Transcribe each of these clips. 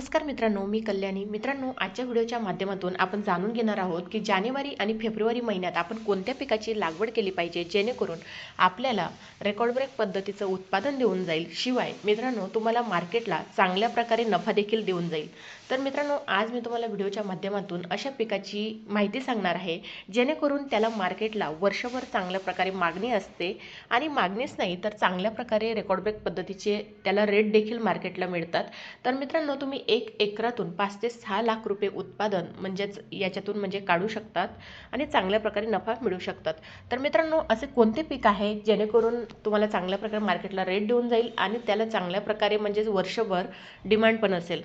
नमस्कार मित्रांनो मी कल्याणी. मित्रांनो आजच्या व्हिडिओच्या माध्यमातून आपण जाणून घेणार आहोत की जानेवारी आणि फेब्रुवारी महिन्यात आपण कोणत्या पिकाची लागवड केली पाहिजे जेणेकरून आपल्याला रेकॉर्ड ब्रेक पद्धतीचं उत्पादन देऊन जाईल. शिवाय मित्रांनो तुम्हाला मार्केटला चांगल्या प्रकारे नफा देखील देऊन जाईल. तर मित्रांनो आज मी तुम्हाला व्हिडिओच्या माध्यमातून अशा पिकाची माहिती सांगणार आहे जेणेकरून त्याला मार्केटला वर्षभर चांगल्या प्रकारे मागणी असते आणि मागणीच नाही तर चांगल्या प्रकारे रेकॉर्ड ब्रेक पद्धतीचे त्याला रेट देखील मार्केटला मिळतात. तर मित्रांनो तुम्ही एक एकरातून पाच ते सहा लाख रुपये उत्पादन म्हणजेच याच्यातून म्हणजे काढू शकतात आणि चांगल्या प्रकारे नफा मिळू शकतात. तर मित्रांनो असे कोणते पीक आहे जेणेकरून तुम्हाला चांगल्या प्रकारे मार्केटला रेट देऊन जाईल आणि त्याला चांगल्या प्रकारे म्हणजेच वर्षभर डिमांड पण असेल?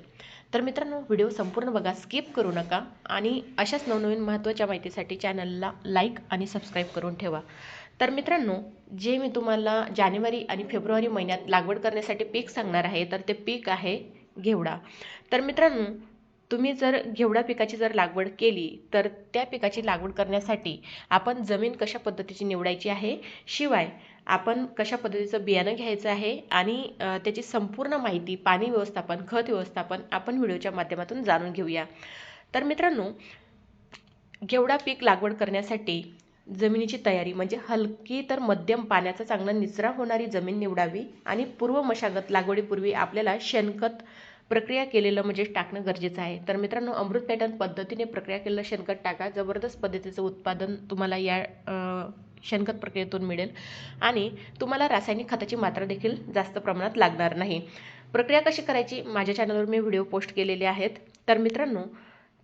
तर मित्रांनो व्हिडिओ संपूर्ण बघा स्किप करू नका आणि अशाच नवनवीन महत्त्वाच्या माहितीसाठी चॅनलला लाईक आणि सबस्क्राईब करून ठेवा. तर मित्रांनो जे मी तुम्हाला जानेवारी आणि फेब्रुवारी महिन्यात लागवड करण्यासाठी पीक सांगणार आहे तर ते पीक आहे घेवडा. तर मित्रांनो तुम्ही जर घेवडा पिकाची जर लागवड केली तर त्या पिकाची लागवड करण्यासाठी आपण जमीन कशा पद्धतीची निवडायची आहे? शिवाय आपण कशा पद्धतीचं बियाणं घ्यायचं आहे? आणि त्याची संपूर्ण माहिती पाणी व्यवस्थापन खत व्यवस्थापन आपण व्हिडिओच्या माध्यमातून जाणून घेऊया. तर मित्रांनो घेवडा पीक लागवड करण्यासाठी जमिनीची तयारी म्हणजे हलकी तर मध्यम पाण्याचा चांगला निचरा होणारी जमीन निवडावी आणि पूर्व मशागत लागवडीपूर्वी आपल्याला शेणखत प्रक्रिया केलेलं म्हणजे टाकणं गरजेचं आहे. तर मित्रांनो अमृत पॅटर्न पद्धतीने प्रक्रिया केलेलं शेणखत टाका. जबरदस्त पद्धतीचं उत्पादन तुम्हाला या शेणखत प्रक्रियेतून मिळेल. आणि तुम्हाला रासायनिक खताची मात्रा देखील जास्त प्रमाणात लागणार नाही. प्रक्रिया कशी करायची? माझ्या चॅनलवर मी व्हिडिओ पोस्ट केलेले आहेत. तर मित्रांनो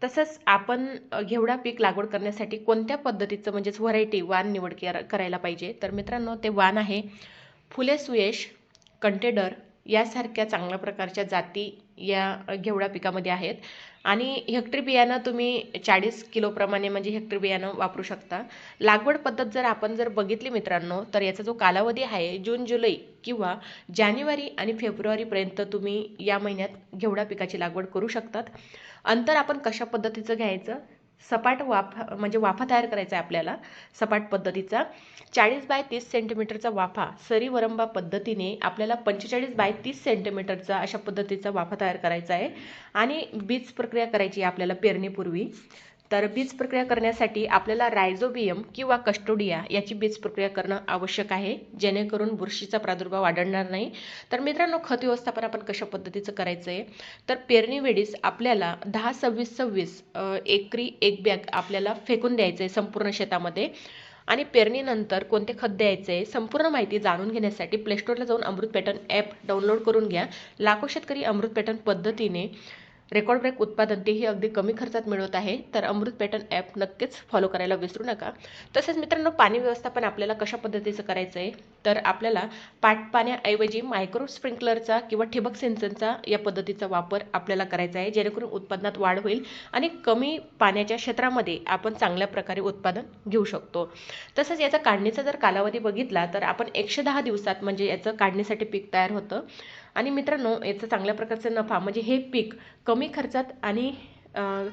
तसंच आपण घेवडा पीक लागवड करण्यासाठी कोणत्या पद्धतीचं म्हणजेच व्हरायटी वाण निवड करायला पाहिजे? तर मित्रांनो ते वाण आहे फुले सुयेश कंटेडर यासारख्या चांगल्या प्रकारच्या जाती या घेवडा पिकामध्ये आहेत. आणि हेक्टरी बियाणं तुम्ही चाळीस किलोप्रमाणे म्हणजे हेक्टरी बियाणं वापरू शकता. लागवड पद्धत जर आपण जर बघितली मित्रांनो तर याचा जो कालावधी आहे जून जुलै किंवा जानेवारी आणि फेब्रुवारीपर्यंत तुम्ही या महिन्यात घेवडा पिकाची लागवड करू शकतात. अंतर आपण कशा पद्धतीचं घ्यायचं? सपाट वाफा म्हणजे वाफा तयार करायचा आहे आपल्याला सपाट पद्धतीचा. चाळीस बाय तीस सेंटीमीटरचा वाफा सरी वरंबा पद्धतीने आपल्याला पंचेचाळीस बाय तीस सेंटीमीटरचा अशा पद्धतीचा वाफा तयार करायचा आहे. आणि बीज प्रक्रिया करायची आहे आपल्याला पेरणीपूर्वी. तर बीज प्रक्रिया करण्यासाठी आपल्याला रायझोबियम किंवा कस्टोडिया याची बीज प्रक्रिया करणं आवश्यक आहे जेणेकरून बुरशीचा प्रादुर्भाव वाढणार नाही. तर मित्रांनो खत व्यवस्थापन आपण कशा पद्धतीचं करायचं आहे तर पेरणीवेळीस आपल्याला दहा सव्वीस सव्वीस एकरी एक बॅग आपल्याला फेकून द्यायचं आहे संपूर्ण शेतामध्ये. आणि पेरणीनंतर कोणते खत द्यायचे आहे संपूर्ण माहिती जाणून घेण्यासाठी प्लेस्टोरला जाऊन अमृत पॅटर्न ॲप डाउनलोड करून घ्या. लाखो शेतकरी अमृत पॅटर्न पद्धतीने रेकॉर्ड ब्रेक उत्पादन तेही अगदी कमी खर्चात मिळवत आहे. तर अमृत पॅटर्न ॲप नक्कीच फॉलो करायला विसरू नका. तसेच मित्रांनो पाणी व्यवस्थापन आपल्याला कशा पद्धतीचं करायचं आहे तर आपल्याला पाट पाण्याऐवजी मायक्रो स्प्रिंकलरचा किंवा ठिबक सिंचनचा या पद्धतीचा वापर आपल्याला करायचा आहे. जेणेकरून उत्पादनात वाढ होईल आणि कमी पाण्याच्या क्षेत्रामध्ये आपण चांगल्या प्रकारे उत्पादन घेऊ शकतो. तसंच याचा काढणीचा जर कालावधी बघितला तर आपण एकशे दहा दिवसात म्हणजे याचं काढणीसाठी पीक तयार होतं. आणि मित्रांनो याचं चांगल्या प्रकारचा नफा म्हणजे हे पीक कमी खर्चात आणि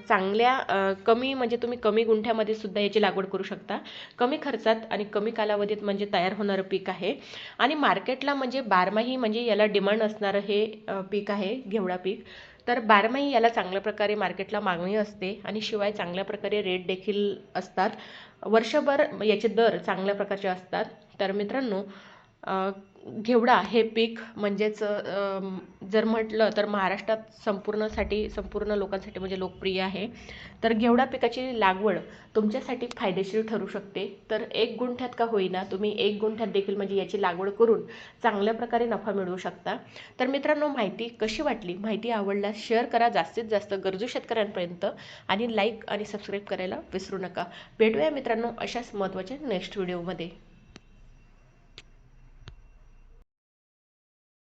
चांगल्या कमी म्हणजे तुम्ही कमी गुंठ्यामध्ये सुद्धा याची लागवड करू शकता. कमी खर्चात आणि कमी कालावधीत म्हणजे तयार होणारं पीक आहे. आणि मार्केटला म्हणजे बारमाही म्हणजे याला डिमांड असणारं हे पीक आहे घेवडा पीक. तर बारमाही याला चांगल्या प्रकारे मार्केटला मागणी असते आणि शिवाय चांगल्या प्रकारे रेट देखील असतात. वर्षभर याचे दर चांगल्या प्रकारचे असतात. तर मित्रांनो घेवडा हे पीक म्हणजेच जर म्हटलं तर महाराष्ट्रात संपूर्णसाठी संपूर्ण लोकांसाठी म्हणजे लोकप्रिय आहे. तर घेवडा पिकाची लागवड तुमच्यासाठी फायदेशीर ठरू शकते. तर एक गुंठ्यात का होईना तुम्ही एक गुंठ्यात देखील म्हणजे याची लागवड करून चांगल्या प्रकारे नफा मिळवू शकता. तर मित्रांनो माहिती कशी वाटली? माहिती आवडल्यास शेअर करा. जास्तीत जास्त गरजू शेतकऱ्यांपर्यंत आणि लाईक आणि सबस्क्राईब करायला विसरू नका. भेटूया मित्रांनो अशाच महत्त्वाच्या नेक्स्ट व्हिडिओमध्ये.